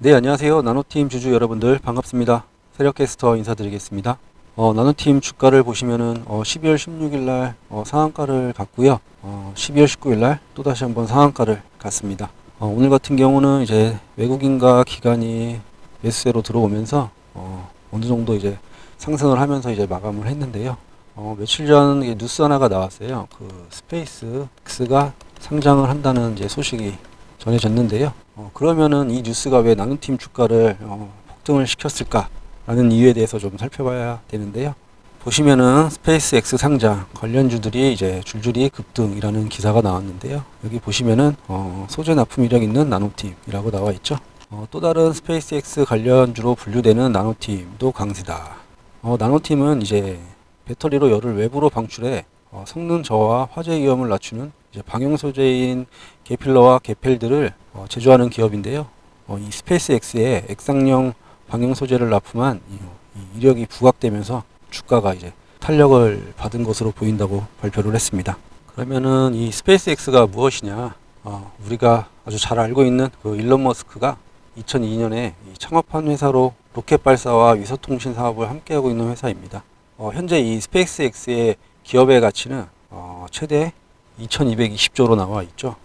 네, 안녕하세요. 나노팀 주주 여러분들 반갑습니다. 세력캐스터 인사드리겠습니다. 어, 나노팀 주가를 보시면은 어, 12월 16일 날 어, 상한가를 갔고요. 어, 12월 19일 날 또다시 한번 상한가를 갔습니다. 어, 오늘 같은 경우는 이제 외국인과 기관이 매수세로 들어오면서 어, 어느 정도 이제 상승을 하면서 이제 마감을 했는데요. 어, 며칠 전 뉴스 하나가 나왔어요. 그 스페이스 X가 상장을 한다는 이제 소식이 전해졌는데요. 어, 그러면은 이 뉴스가 왜 나눔팀 주가를 어, 폭등을 시켰을까라는 이유에 대해서 좀 살펴봐야 되는데요. 보시면은 스페이스 X 상장 관련주들이 이제 줄줄이 급등이라는 기사가 나왔는데요. 여기 보시면은 어, 소재 납품 이력 있는 나노팀이라고 나와 있죠. 어, 또 다른 스페이스 X 관련주로 분류되는 나노팀도 강세다. 어, 나노팀은 이제 배터리로 열을 외부로 방출해 어, 성능 저하, 화재 위험을 낮추는 방형 소재인 게필러와 게펠들을 어, 제조하는 기업인데요. 어, 이 스페이스 X에 액상형 방형 소재를 납품한 이, 이 이력이 부각되면서 주가가 이제 탄력을 받은 것으로 보인다고 발표를 했습니다. 그러면은 이 스페이스 X가 무엇이냐? 어, 우리가 아주 잘 알고 있는 그 일론 머스크가 2002년에 창업한 회사로 로켓 발사와 위성통신 사업을 함께하고 있는 회사입니다. 어, 현재 이 스페이스 X의 기업의 가치는 어, 최대 2220조로 나와 있죠.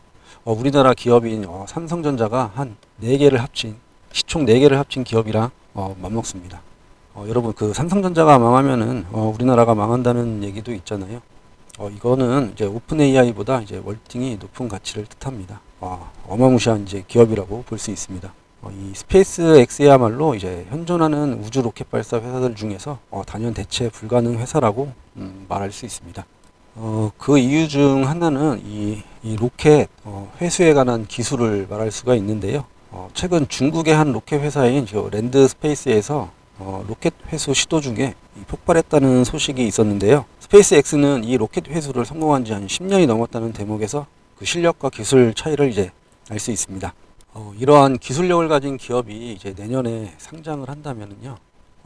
어, 우리나라 기업인 어, 삼성전자가 한 4개를 합친 시총 4개를 합친 기업이랑 어, 맞먹습니다. 어, 여러분 그 삼성전자가 망하면은 어, 우리나라가 망한다는 얘기도 있잖아요. 어, 이거는 이제 오픈 AI보다 이제 월등히 높은 가치를 뜻합니다. 어, 어마무시한 이제 기업이라고 볼 수 있습니다. 어, 이 스페이스 X야말로 이제 현존하는 우주 로켓 발사 회사들 중에서 어, 단연 대체 불가능 회사라고 음, 말할 수 있습니다. 어, 그 이유 중 하나는 이, 이 로켓 어, 회수에 관한 기술을 말할 수가 있는데요. 어, 최근 중국의 한 로켓 회사인 저 랜드 스페이스에서 어, 로켓 회수 시도 중에 이 폭발했다는 소식이 있었는데요. 스페이스 X는 이 로켓 회수를 성공한 지 한 10년이 넘었다는 대목에서 그 실력과 기술 차이를 이제 알 수 있습니다. 어, 이러한 기술력을 가진 기업이 이제 내년에 상장을 한다면요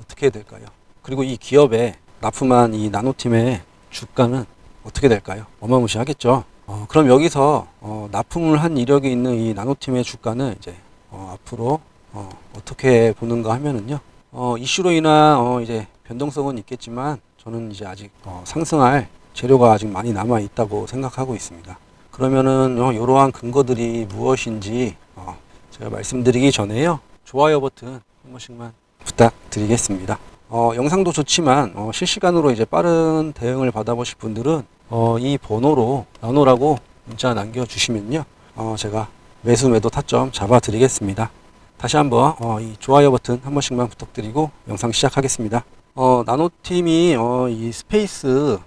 어떻게 될까요? 그리고 이 기업에 납품한 이 나노팀의 주가는 어떻게 될까요? 어마무시하겠죠. 어, 그럼 여기서 어, 납품을 한 이력이 있는 이 나노팀의 주가는 이제 어, 앞으로 어, 어떻게 보는가 하면은요. 어, 이슈로 인한 어, 이제 변동성은 있겠지만 저는 이제 아직 어, 상승할 재료가 아직 많이 남아 있다고 생각하고 있습니다. 그러면은 어, 이러한 근거들이 무엇인지 어, 제가 말씀드리기 전에요. 좋아요 버튼 한 번씩만 부탁드리겠습니다. 어, 영상도 좋지만 어, 실시간으로 이제 빠른 대응을 받아보실 분들은 어, 이 번호로 나노라고 문자 남겨주시면요. 어, 제가 매수 매도 타점 잡아드리겠습니다. 다시 한번 어, 이 좋아요 버튼 한 번씩만 부탁드리고 영상 시작하겠습니다. 어, 나노팀이 어, 이 스페이스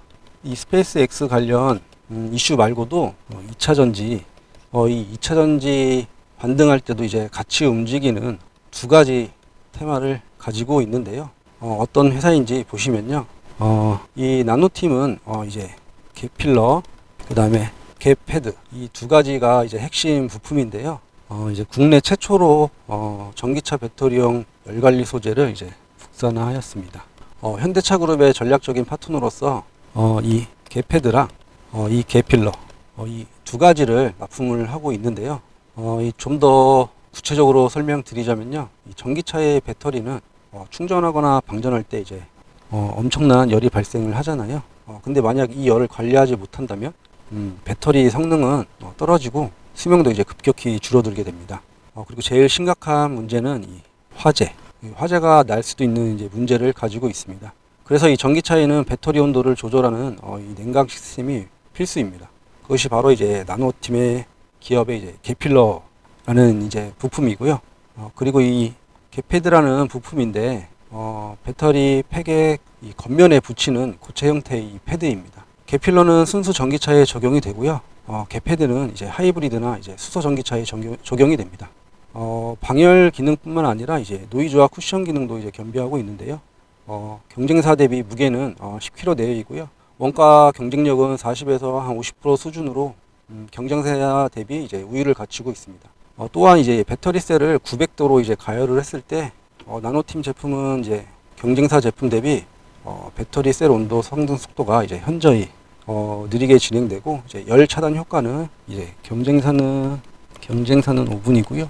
이 스페이스 X 관련 음, 이슈 말고도 어, 2차 전지 어, 이 2차 전지 반등할 때도 이제 같이 움직이는 두 가지 테마를 가지고 있는데요. 어, 어떤 회사인지 보시면요. 어, 이 나노팀은 어, 이제 갭 필러, 그 다음에 갭 패드 이 두 가지가 이제 핵심 부품인데요. 어, 이제 국내 최초로 어, 전기차 배터리용 열관리 소재를 이제 국산화하였습니다. 어, 현대차 그룹의 전략적인 파트너로서 어, 이 갭패드랑 어, 이 갭필러 어, 이 두 가지를 납품을 하고 있는데요. 어, 좀 더 구체적으로 설명드리자면요. 이 전기차의 배터리는 어, 충전하거나 방전할 때 이제 어, 엄청난 열이 발생을 하잖아요. 어, 근데 만약 이 열을 관리하지 못한다면 음, 배터리 성능은 어, 떨어지고 수명도 이제 급격히 줄어들게 됩니다. 어, 그리고 제일 심각한 문제는 이 화재. 이 화재가 날 수도 있는 이제 문제를 가지고 있습니다. 그래서 이 전기차에는 배터리 온도를 조절하는 어, 이 냉각 시스템이 필수입니다. 그것이 바로 이제 나노팀의 기업의 이제 게필러라는 이제 부품이고요. 어, 그리고 이 게패드라는 부품인데 어, 배터리 팩의 이 겉면에 붙이는 고체 형태의 이 패드입니다. 게필러는 순수 전기차에 적용이 되고요. 어, 게패드는 이제 하이브리드나 이제 수소 전기차에 적용, 적용 이 됩니다. 어, 방열 기능뿐만 아니라 이제 노이즈와 쿠션 기능도 이제 겸비하고 있는데요. 어, 경쟁사 대비 무게는 어, 10kg 내외이고요. 원가 경쟁력은 40에서 한 50% 수준으로 음, 경쟁사 대비 이제 우위를 갖추고 있습니다. 어, 또한 이제 배터리 셀을 900도로 이제 가열을 했을 때 어, 나노팀 제품은 이제 경쟁사 제품 대비 어, 배터리 셀 온도 성등 속도가 이제 현저히 어, 느리게 진행되고 이제 열 차단 효과는 이제 경쟁사는 경쟁사는 5분이고요.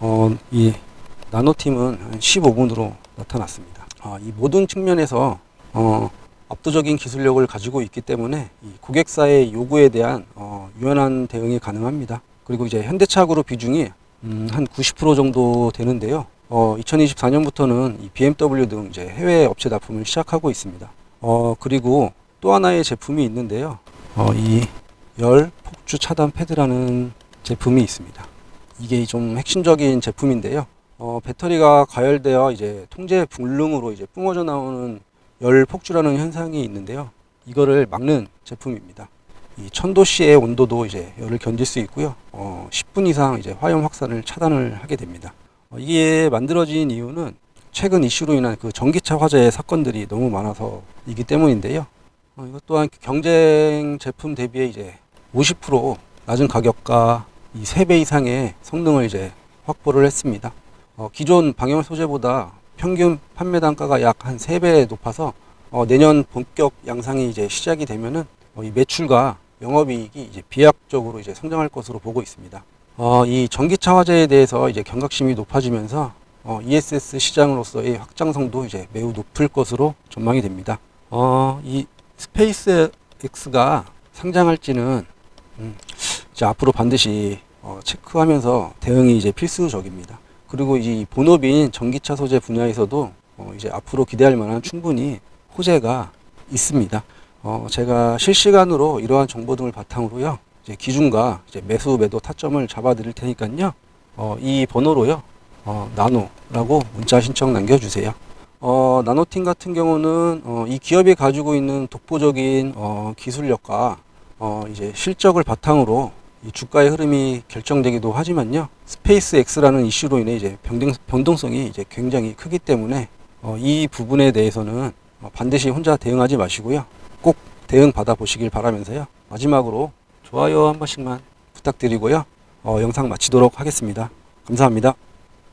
어, 이 나노팀은 한 15분으로 나타났습니다. 아, 이 모든 측면에서 어, 압도적인 기술력을 가지고 있기 때문에 이 고객사의 요구에 대한 어, 유연한 대응이 가능합니다. 그리고 이제 현대차 그룹 비중이 음, 한 90% 정도 되는데요. 어, 2024년부터는 이 BMW 등 이제 해외 업체 납품을 시작하고 있습니다. 어, 그리고 또 하나의 제품이 있는데요. 어, 이 열 폭주 차단 패드라는 제품이 있습니다. 이게 좀 핵심적인 제품인데요. 어, 배터리가 가열되어 이제 통제 불능으로 이제 뿜어져 나오는 열 폭주라는 현상이 있는데요. 이거를 막는 제품입니다. 이 천도씨의 온도도 이제 열을 견딜 수 있고요. 어, 10분 이상 이제 화염 확산을 차단을 하게 됩니다. 어, 이게 만들어진 이유는 최근 이슈로 인한 그 전기차 화재 사건들이 너무 많아서이기 때문인데요. 어, 이것 또한 경쟁 제품 대비해 이제 50% 낮은 가격과 이 3배 이상의 성능을 이제 확보를 했습니다. 어, 기존 방열 소재보다 평균 판매 단가가 약 한 3배 높아서 어, 내년 본격 양상이 이제 시작이 되면은 어, 이 매출과 영업이익이 이제 비약적으로 이제 성장할 것으로 보고 있습니다. 어, 이 전기차 화재에 대해서 이제 경각심이 높아지면서 어, ESS 시장으로서의 확장성도 이제 매우 높을 것으로 전망이 됩니다. 어, 이 스페이스 X가 상장할지는 음, 이제 앞으로 반드시 어, 체크하면서 대응이 이제 필수적입니다. 그리고 이 본업인 전기차 소재 분야에서도 어, 이제 앞으로 기대할 만한 충분히 호재가 있습니다. 어, 제가 실시간으로 이러한 정보 등을 바탕으로요, 이제 기준과 이제 매수 매도 타점을 잡아 드릴 테니까요, 어, 이 번호로요, 어, 나노라고 문자 신청 남겨주세요. 어, 나노팀 같은 경우는 어, 이 기업이 가지고 있는 독보적인 어, 기술력과 어, 이제 실적을 바탕으로 이 주가의 흐름이 결정되기도 하지만요. 스페이스 X라는 이슈로 인해 이제 변동, 변동성이 이제 굉장히 크기 때문에 어, 이 부분에 대해서는 어, 반드시 혼자 대응하지 마시고요. 꼭 대응 받아 보시길 바라면서요. 마지막으로 좋아요 한 번씩만 부탁드리고요. 어, 영상 마치도록 하겠습니다. 감사합니다.